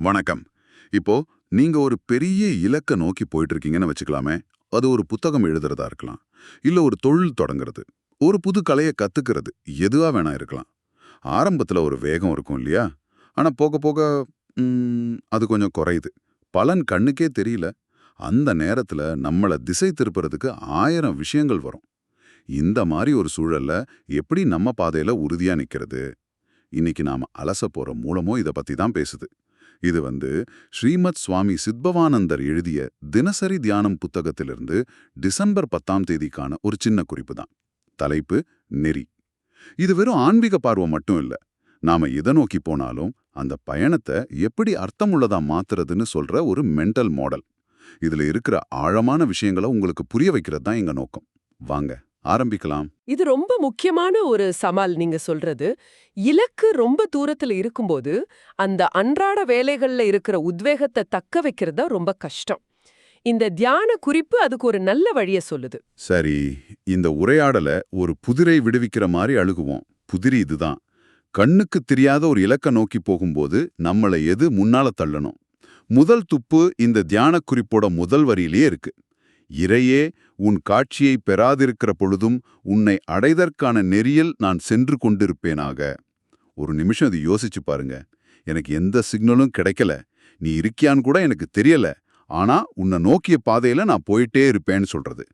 வணக்கம். இப்போ நீங்க ஒரு பெரிய இலக்க நோக்கி போயிட்டு இருக்கீங்கன்னு வச்சுக்கலாமே அது ஒரு புத்தகம் எழுதுறதா இருக்கலாம் இல்ல ஒரு தொழில் தொடங்குறது ஒரு புது கலையை கத்துக்கிறது எதுவா வேணா இருக்கலாம். ஆரம்பத்துல ஒரு வேகம் இருக்கும் இல்லையா? ஆனா போக போக அது கொஞ்சம் குறையுது. பலன் கண்ணுக்கே தெரியல. அந்த நேரத்துல நம்மள திசை திருப்புறதுக்கு ஆயிரம் விஷயங்கள் வரும். இந்த மாதிரி ஒரு சூழல்ல எப்படி நம்ம பாதையில உறுதியா நிக்கிறது? இன்னைக்கு நாம அலச போற மூலமோ இத பத்தி தான் பேசுது. இது வந்து ஸ்ரீமத் சுவாமி சித்பவானந்தர் எழுதிய தினசரி தியானம் புத்தகத்திலிருந்து டிசம்பர் பத்தாம் தேதிக்கான ஒரு சின்ன குறிப்பு தான். தலைப்பு நெறி. இது வெறும் ஆன்மீக பார்வை மட்டும் இல்ல. நாம எதை நோக்கி போனாலும் அந்த பயணத்தை எப்படி அர்த்தமுள்ளதா மாத்துறதுன்னு சொல்ற ஒரு மென்டல் மாடல் இதுல இருக்கிற ஆழமான விஷயங்களை உங்களுக்கு புரிய வைக்கிறது தான் எங்க நோக்கம். வாங்க. ஆரம்பிக்கலாம். இது ரொம்ப முக்கியமான ஒரு சவால் நீங்க சொல்றது. இலக்கு ரொம்ப தூரத்துல இருக்கும்போது அந்த அன்றாட வேலைகள்ல இருக்கிற உத்வேகத்தை தக்க வைக்கிறதா ரொம்ப கஷ்டம். இந்த தியான குறிப்பு அதுக்கு ஒரு நல்ல வழிய சொல்லுது. சரி இந்த உரையாடலை ஒரு புதிரை விடுவிக்கிற மாதிரி அழுகுவோம். புதிரி இதுதான். கண்ணுக்கு தெரியாத ஒரு இலக்க நோக்கி போகும்போது நம்மளை எது முன்னால தள்ளணும்? முதல் துப்பு இந்த தியான குறிப்போட முதல் வரியிலே இருக்கு. இறையே உன் காட்சியை பெறாதிருக்கிற பொழுதும் உன்னை அடைதற்கான நெறியில் நான் சென்று கொண்டிருப்பேனாக. ஒரு நிமிஷம் இது யோசிச்சு பாருங்க. எனக்கு எந்த சிக்னலும் கிடைக்கல. நீ இருக்கியான்னு கூட எனக்கு தெரியல. ஆனா உன்னை நோக்கிய பாதையில நான் போயிட்டே இருப்பேன்னு சொல்றது.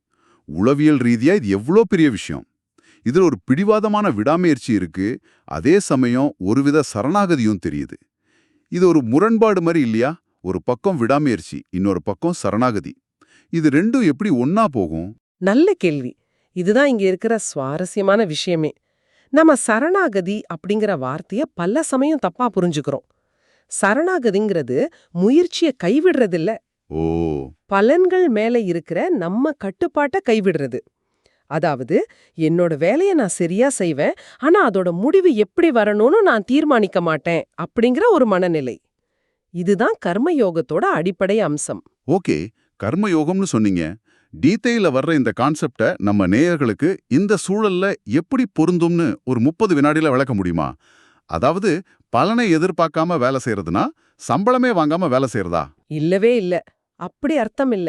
உளவியல் ரீதியா இது எவ்வளோ பெரிய விஷயம். இதுல ஒரு பிடிவாதமான விடாமுயற்சி இருக்கு. அதே சமயம் ஒருவித சரணாகதியும் தெரியுது. இது ஒரு முரண்பாடு மாதிரி இல்லையா? ஒரு பக்கம் விடாமுயற்சி இன்னொரு பக்கம் சரணாகதி. இது ரெண்டும் எப்படி ஒன்னா போகும்? நல்ல கேள்வி. இதுதான் இங்க இருக்கிற சுவாரஸ்யமான விஷயமே. நம்ம சரணாகதி அப்படிங்கிற வார்த்தைய பல சமயம் தப்பா புரிஞ்சுக்கிறோம். சரணாகதிங்கிறது முயற்சியை கைவிடுறதில்ல. ஓ. பலன்கள் மேல இருக்கிற நம்ம கட்டுப்பாட்டை கைவிடுறது. அதாவது என்னோட வேலையை நான் சரியா செய்வேன் ஆனா அதோட முடிவு எப்படி வரணும்னு நான் தீர்மானிக்க மாட்டேன் அப்படிங்கிற ஒரு மனநிலை. இதுதான் கர்மயோகத்தோட அடிப்படை அம்சம். ஓகே. கர்மயோகம்னு சொன்னீங்க. டீத்தைல வர்ற இந்த கான்செப்டை நம்ம நேயர்களுக்கு இந்த சூழல்ல எப்படி பொருந்தும்னு ஒரு முப்பது வினாடியில விளக்க முடியுமா? அதாவது பலனை எதிர்பார்க்காம வேலை செய்யறதுனா சம்பளமே வாங்காம வேலை செய்யறதா? இல்லவே இல்ல. அப்படி அர்த்தம் இல்ல.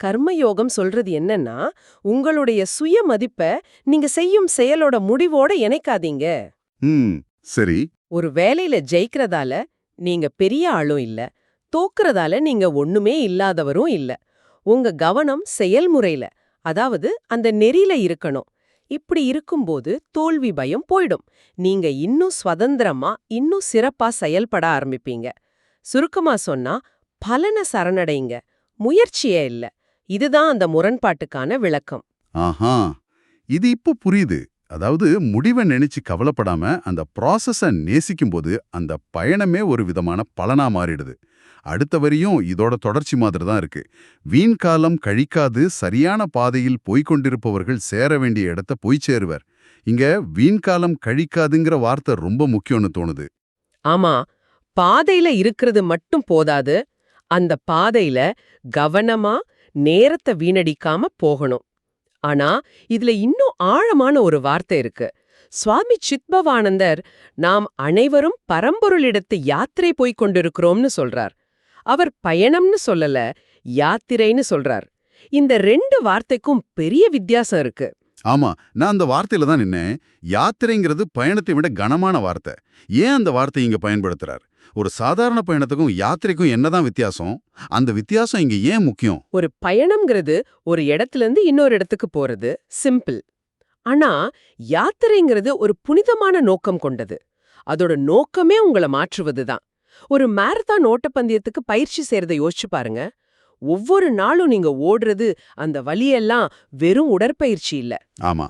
கர்மயோகம் சொல்றது என்னன்னா உங்களுடைய சுய மதிப்ப நீங்க செய்யும் செயலோட முடிவோட இணைக்காதீங்க. ம். சரி. ஒரு வேலையில ஜெயிக்கிறதால நீங்க பெரிய ஆளும் இல்ல. தோக்குறதால நீங்க ஒண்ணுமே இல்லாதவரும் இல்ல. உங்க கவனம் செயல்முறையில அதாவது அந்த நெறியில இருக்கணும். இப்படி இருக்கும்போது தோல்வி பயம் போயிடும். நீங்க இன்னும் சுதந்திரமா இன்னும் சிறப்பா செயல்பட ஆரம்பிப்பீங்க. சுருக்கமா சொன்னா பலன சரணடைங்க. முயற்சியே இல்ல. இதுதான் அந்த முரண்பாட்டுக்கான விளக்கம். ஆஹா! இது இப்ப புரியுது. அதாவது முடிவை நினைச்சு கவலைப்படாம அந்த ப்ராசஸ நேசிக்கும்போது அந்த பயணமே ஒரு விதமான பலனா மாறிடுது. அடுத்த வரியும் இதோட தொடர்ச்சி மாதிரி தான் இருக்கு. வீண் காலம் கழிக்காது சரியான பாதையில் போய்க் கொண்டிருப்பவர்கள் சேர வேண்டிய இடத்த போய் சேருவர். இங்க வீண் காலம் கழிக்காதுங்கிற வார்த்தை ரொம்ப முக்கியம்னு தோணுது. ஆமா பாதையில இருக்கிறது மட்டும் போதாது அந்த பாதையில கவனமா நேரத்தை வீணடிக்காம போகணும். ஆனா இதுல இன்னும் ஆழமான ஒரு வார்த்தை இருக்கு. சுவாமி சித்பவானந்தர் நாம் அனைவரும் பரம்பொருளிடத்து யாத்திரை போய்க் கொண்டிருக்கிறோம்னு சொல்றார். அவர் பயணம்னு சொல்லல யாத்திரைன்னு சொல்றார். இந்த ரெண்டு வார்த்தைக்கும் பெரிய வித்தியாசம் இருக்கு. ஆமா நான் அந்த வார்த்தையில தான் நின்னேன். யாத்திரைங்கிறது பயணத்தை விட கனமான வார்த்தை. ஏன் அந்த வார்த்தை இங்க பயன்படுத்துறார்? ஒரு சாதாரண பயணத்துக்கும் யாத்திரைக்கும் என்னதான் வித்தியாசம்? அந்த வித்தியாசம் இங்க ஏன் முக்கியம்? ஒரு பயணம்ங்கிறது ஒரு இடத்துல இருந்து இன்னொரு இடத்துக்கு போறது சிம்பிள். ஆனா யாத்திரைங்கிறது ஒரு புனிதமான நோக்கம் கொண்டது. அதோட நோக்கமே உங்களை மாற்றுவதுதான். ஒரு மாரத்தான் ஓட்டப்பந்தயத்துக்கு பயிற்சி செய்யறதை யோசிச்சு பாருங்க. ஒவ்வொரு நாளும் நீங்க ஓடுறது அந்த வழியெல்லாம் வெறும் உடற்பயிற்சி இல்ல. ஆமா.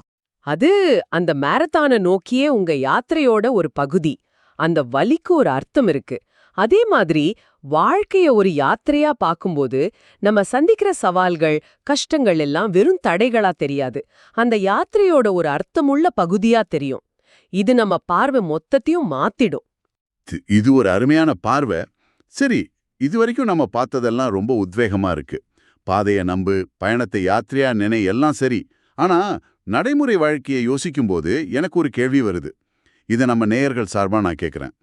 அது அந்த மாரத்தான நோக்கியே உங்க யாத்திரையோட ஒரு பகுதி. அந்த வலிக்கு ஒரு அர்த்தம் இருக்கு. அதே மாதிரி வாழ்க்கைய ஒரு யாத்திரையா பார்க்கும்போது நம்ம சந்திக்கிற சவால்கள் கஷ்டங்கள் எல்லாம் வெறும் தடைகளா தெரியாது. அந்த யாத்திரையோட ஒரு அர்த்தமுள்ள பகுதியா தெரியும். இது நம்ம பார்வை மொத்தத்தையும் மாத்திடும். இது ஒரு அருமையான பார்வை. சரி இதுவரைக்கும் நம்ம பார்த்ததெல்லாம் ரொம்ப உத்வேகமா இருக்கு. பாதைய நம்பு பயணத்தை யாத்திரையா நினை எல்லாம் சரி. ஆனா நடைமுறை வாழ்க்கையை யோசிக்கும்போது எனக்கு ஒரு கேள்வி வருது. இதை நம்ம நேயர்கள் சார்பா நான் கேட்குறேன்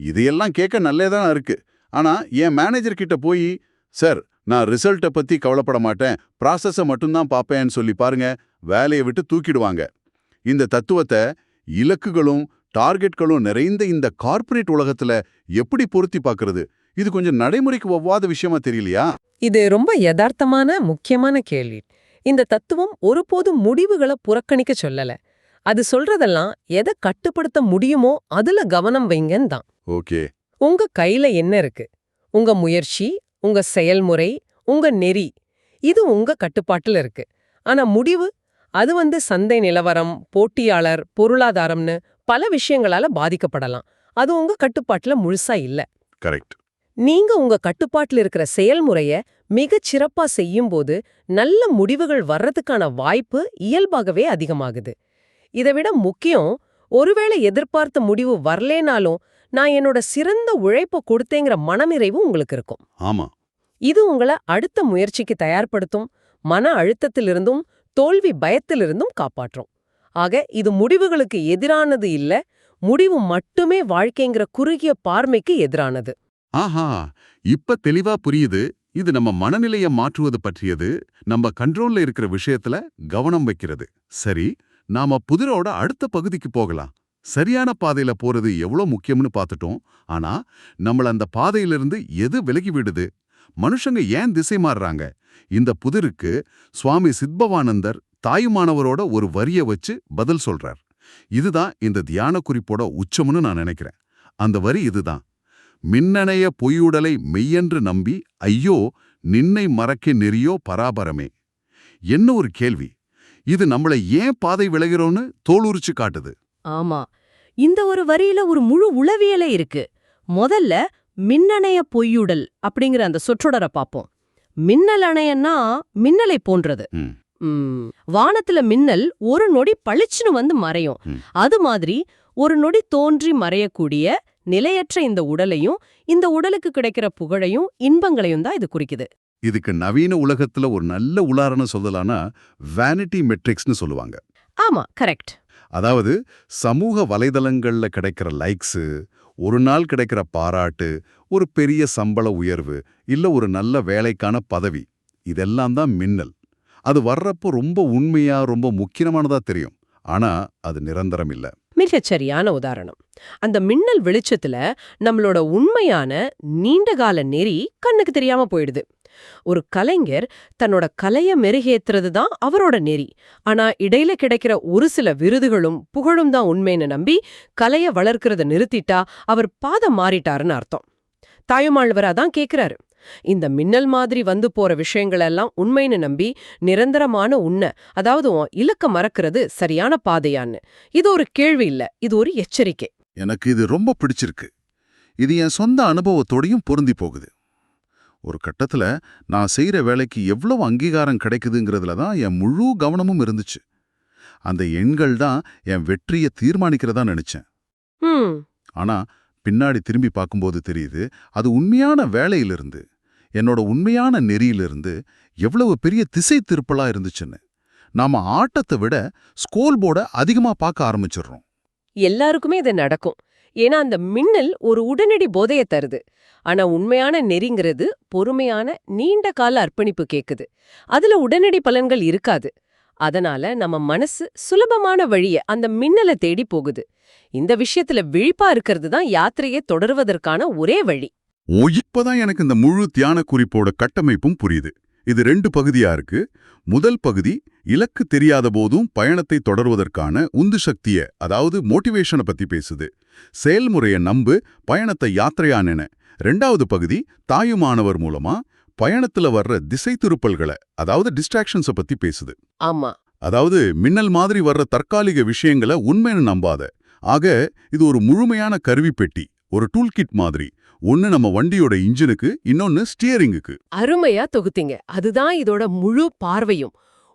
இதையெல்லாம் கேட்க நல்லேதான் இருக்கு. ஆனா என் மேனேஜர் கிட்ட போய் சார் நான் ரிசல்ட்டை பத்தி கவலைப்பட மாட்டேன். ப்ராசஸை மட்டும்தான் பார்ப்பேன்னு சொல்லி பாருங்க. வேலையை விட்டு தூக்கிடுவாங்க. இந்த தத்துவத்தை இலக்குகளும் டார்கெட்களும் நிறைந்த இந்த கார்ப்பரேட் உலகத்துல எப்படி பொருத்தி பார்க்கறது? இது கொஞ்சம் நடைமுறைக்கு ஒவ்வாத விஷயமா தெரியலையா? இது ரொம்ப யதார்த்தமான முக்கியமான கேள்வி. இந்த தத்துவம் ஒருபோதும் முடிவுகளை புறக்கணிக்க சொல்லல. அது சொல்றதெல்லாம் எதை கட்டுப்படுத்த முடியுமோ அதுல கவனம் வைங்கன்னு தான். ஓகே. உங்க கையில என்ன இருக்கு? உங்க முயற்சி உங்க செயல்முறை உங்க நெறி இது உங்க கட்டுப்பாட்டுல இருக்கு. ஆனா முடிவு அது வந்து சந்தை நிலவரம் போட்டியாளர் பொருளாதாரம்னு பல விஷயங்களால பாதிக்கப்படலாம். அது உங்க கட்டுப்பாட்டுல முழுசா இல்ல. கரெக்ட். நீங்க உங்க கட்டுப்பாட்டுல இருக்கிற செயல்முறைய மிகச் சிறப்பா செய்யும்போது நல்ல முடிவுகள் வர்றதுக்கான வாய்ப்பு இயல்பாகவே அதிகமாகுது. இதை விட முக்கியம் ஒருவேளை எதிர்பார்த்த முடிவு வரலேனாலும் நான் என்னோட சிறந்த உழைப்ப கொடுத்தேங்கிற மனநிறைவு உங்களுக்கு இருக்கும். ஆமா. இது உங்கள அடுத்த முயற்சிக்கு தயார்படுத்தும் மன அழுத்தத்திலிருந்தும் தோல்வி பயத்திலிருந்தும் காப்பாற்றும். ஆக இது முடிவுகளுக்கு எதிரானது இல்ல முடிவு மட்டுமே வாழ்க்கைங்கிற குறுகிய பார்மைக்கு எதிரானது. ஆஹா இப்ப தெளிவா புரியுது இது நம்ம மனநிலைய மாற்றுவது பற்றியது நம்ம கண்ட்ரோல்ல இருக்கிற விஷயத்துல கவனம் வைக்கிறது. சரி நாம புதிரோட அடுத்த பகுதிக்கு போகலாம். சரியான பாதையில போறது எவ்வளவு முக்கியம்னு பார்த்துட்டோம் ஆனா நம்மள அந்த பாதையிலிருந்து எது விலகி விடுது? மனுஷங்க ஏன் திசை மாறுறாங்க? இந்த புதிருக்கு சுவாமி சித்பவானந்தர் தாயுமானவரோட ஒரு வரிய வச்சு பதில் சொல்றார். இதுதான் இந்த தியான குறிப்போட உச்சம்னு நான் நினைக்கிறேன். அந்த வரி இதுதான். மின்னணைய பொய்யுடலை மெய்யென்று நம்பி ஐயோ நின்னை மறக்க நெறியோ பராபரமே? என்ன ஒரு கேள்வி. இது நம்மளை ஏன் பாதை விளைகிறோன்னு தோலுரிச்சு காட்டுது. ஆமா. இந்த ஒரு வரியில ஒரு முழு உளவியலே இருக்கு. முதல்ல மின்னணைய பொய்யுடல் அப்படிங்கிற அந்த சொற்றொடரை பார்ப்போம். மின்னல் அணையன்னா மின்னலை போன்றது. வானத்துல மின்னல் ஒரு நொடி பளிச்சுன்னு வந்து மறையும். அது மாதிரி ஒரு நொடி தோன்றி மறையக்கூடிய நிலையற்ற இந்த உடலையும் இந்த உடலுக்கு கிடைக்கிற புகழையும் இன்பங்களையும் தான் இது குறிக்குது. இதுக்கு நவீன உலகத்துல ஒரு நல்ல உதாரணம் சொல்லலாம்னா வேனிட்டி மெட்ரிக்ஸ்னு சொல்லுவாங்க. ஆமா கரெக்ட் அதாவது சமூக வலைதளங்கள்ல கிடைக்கிற லைக்ஸு ஒரு நாள் கிடைக்கிற பாராட்டு ஒரு பெரிய சம்பள உயர்வு இல்ல ஒரு நல்ல வேலைக்கான பதவி இதெல்லாம் தான் மின்னல். அது வர்றப்போ ரொம்ப உண்மையா ரொம்ப முக்கியமானதா தெரியும். ஆனா அது நிரந்தரம் இல்ல. மிகச் சரியான உதாரணம். அந்த மின்னல் வெளிச்சத்துல நம்மளோட உண்மையான நீண்டகால நெறி கண்ணுக்கு தெரியாம போயிடுது. ஒரு கலைஞர் தன்னோட கலைய மெருகேத்துறது தான் அவரோட நெறி. ஆனா இடையில கிடைக்கிற ஒரு சில விருதுகளும் புகழும் தான் உண்மைன்னு நம்பி கலைய வளர்க்கறத நிறுத்திட்டா அவர் பாதம் மாறிட்டாருன்னு அர்த்தம். தாயுமாழ்வரா தான் கேக்குறாரு. இந்த மின்னல் மாதிரி வந்து போற விஷயங்களெல்லாம் உண்மைன்னு நம்பி நிரந்தரமான உண்மை அதாவது உன் இலக்க மறக்கிறது சரியான பாதையான்னு. இது ஒரு கேள்வி இல்ல இது ஒரு எச்சரிக்கை. எனக்கு இது ரொம்ப பிடிச்சிருக்கு. இது என் சொந்த அனுபவத்தோடையும் பொருந்தி போகுது. ஒரு கட்டத்துல நான் செய்யற வேலைக்கு எவ்வளவு அங்கீகாரம் கிடைக்குதுங்கிறதுல தான் என் முழு கவனமும் இருந்துச்சு. அந்த எண்கள் தான் என் வெற்றியை தீர்மானிக்கிறதா நினைச்சேன். ஆனா பின்னாடி திரும்பி பார்க்கும்போது தெரியுது அது உண்மையான வேலையிலிருந்து என்னோட உண்மையான நெறியிலிருந்து எவ்வளவு பெரிய திசை திருப்பலா இருந்துச்சுன்னு. நாம ஆட்டத்தை விட ஸ்கோல் போர்டை அதிகமா பார்க்க ஆரம்பிச்சிடுறோம். எல்லாருக்குமே இது நடக்கும். ஏன்னா அந்த மின்னல் ஒரு உடனடி போதைய தருது. ஆனா உண்மையான நெறிங்கிறது பொறுமையான நீண்ட கால அர்ப்பணிப்பு கேக்குது. அதுல உடனடி பலன்கள் இருக்காது. அதனால நம்ம மனசு சுலபமான வழிய அந்த மின்னலை தேடி போகுது. இந்த விஷயத்துல விழிப்பா இருக்கிறது தான் யாத்திரையை தொடருவதற்கான ஒரே வழி. ஓ இப்பதான் எனக்கு இந்த முழு தியான குறிப்போட கட்டமைப்பும் புரியுது. இது ரெண்டு பகுதியா இருக்கு. முதல் பகுதி இலக்கு தெரியாத போதும் பயணத்தை தொடர்வதற்கான உந்து சக்திய அதாவது மோட்டிவேஷனை பத்தி பேசுது. செயல்முறைய நம்பு பயணத்தை யாத்திரையா நினை. ரெண்டாவது பகுதி தாயுமானவர் மூலமா பயணத்துல வர்ற திசை திருப்பல்களை அதாவது டிஸ்ட்ராக்ஷன்ஸ பத்தி பேசுது. ஆமா. அதாவது மின்னல் மாதிரி வர்ற தற்காலிக விஷயங்களை உண்மைன்னு நம்பாத. ஆக இது ஒரு முழுமையான கருவி பெட்டி ஒரு டூல்கிட் மாதிரி. ஒன்னு நம்ம வண்டியோட இன்ஜினுக்கு இன்னொன்னு ஸ்டியரிங்குக்கு அருமையா தொகுத்தீங்க. அதுதான் இதோட முழு பார்வையும்.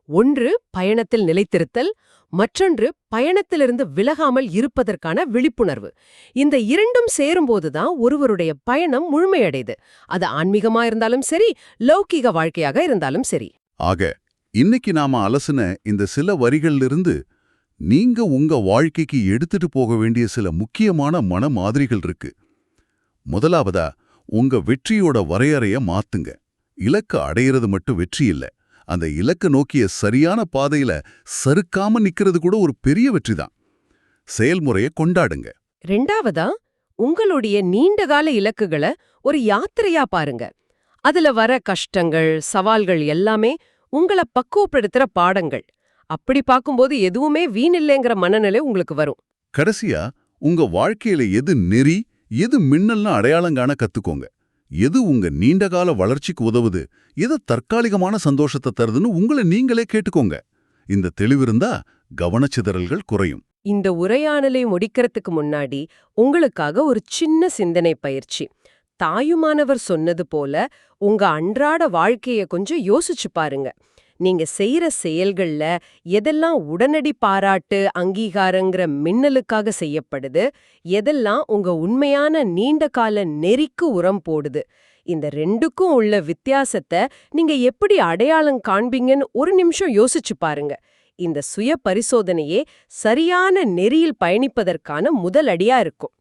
ஒன்று பயணத்தில் நிலைத்திருத்தல் மற்றொன்று பயணத்திலிருந்து விலகாமல் இருப்பதற்கான விழிப்புணர்வு. இந்த இரண்டும் சேரும்போதுதான் ஒருவருடைய பயணம் முழுமையடையுது. அது ஆன்மீகமா இருந்தாலும் சரி லௌகீக வாழ்க்கையாக இருந்தாலும் சரி. ஆக இன்னைக்கு நாம அலசுன இந்த சில வரிகள்லிருந்து நீங்க உங்க வாழ்க்கைக்கு எடுத்துட்டு போக வேண்டிய சில முக்கியமான மன மாதிரிகள் இருக்கு. முதலாவதா உங்க வெற்றியோட வரையறைய மாத்துங்க. இலக்கு அடையிறது மட்டும் வெற்றி இல்ல. அந்த இலக்க நோக்கிய சரியான பாதையில சறுக்காம நிக்கிறது கூட ஒரு பெரிய வெற்றி தான். செயல்முறைய கொண்டாடுங்க. ரெண்டாவதா உங்களுடைய நீண்டகால இலக்குகளை ஒரு யாத்திரையா பாருங்க. அதுல வர கஷ்டங்கள் சவால்கள் எல்லாமே உங்களை பக்குவப்படுத்துற பாடங்கள். அப்படி பார்க்கும்போது எதுவுமே வீணில்லைங்கிற மனநிலை உங்களுக்கு வரும். கடைசியா உங்க வாழ்க்கையில எது நெறி எது மின்னல்னு அடையாளம் காண கத்துக்கோங்க. எது உங்க நீண்டகால வளர்ச்சிக்கு உதவுது எது தற்காலிகமான சந்தோஷத்தை தருதுன்னு உங்களை நீங்களே கேட்டுக்கோங்க. இந்த தெளிவிருந்தா கவனச்சிதறல்கள் குறையும். இந்த உரையாடலை முடிக்கிறதுக்கு முன்னாடி உங்களுக்காக ஒரு சின்ன சிந்தனை பயிற்சி. தாயுமானவர் சொன்னது போல உங்க அன்றாட வாழ்க்கைய கொஞ்சம் யோசிச்சு பாருங்க. நீங்க செய்யற செயல்கள்ல எதெல்லாம் உடனடி பாராட்டு அங்கீகாரங்கிற மின்னலுக்காக செய்யப்படுது எதெல்லாம் உங்க உண்மையான நீண்ட கால நெறிக்கு உரம் போடுது இந்த ரெண்டுக்கும் உள்ள வித்தியாசத்தை நீங்க எப்படி அடையாளம் காண்பீங்கன்னு ஒரு நிமிஷம் யோசிச்சு பாருங்க. இந்த சுய பரிசோதனையே சரியான நெறியில் பயணிப்பதற்கான முதல் அடியா இருக்கும்.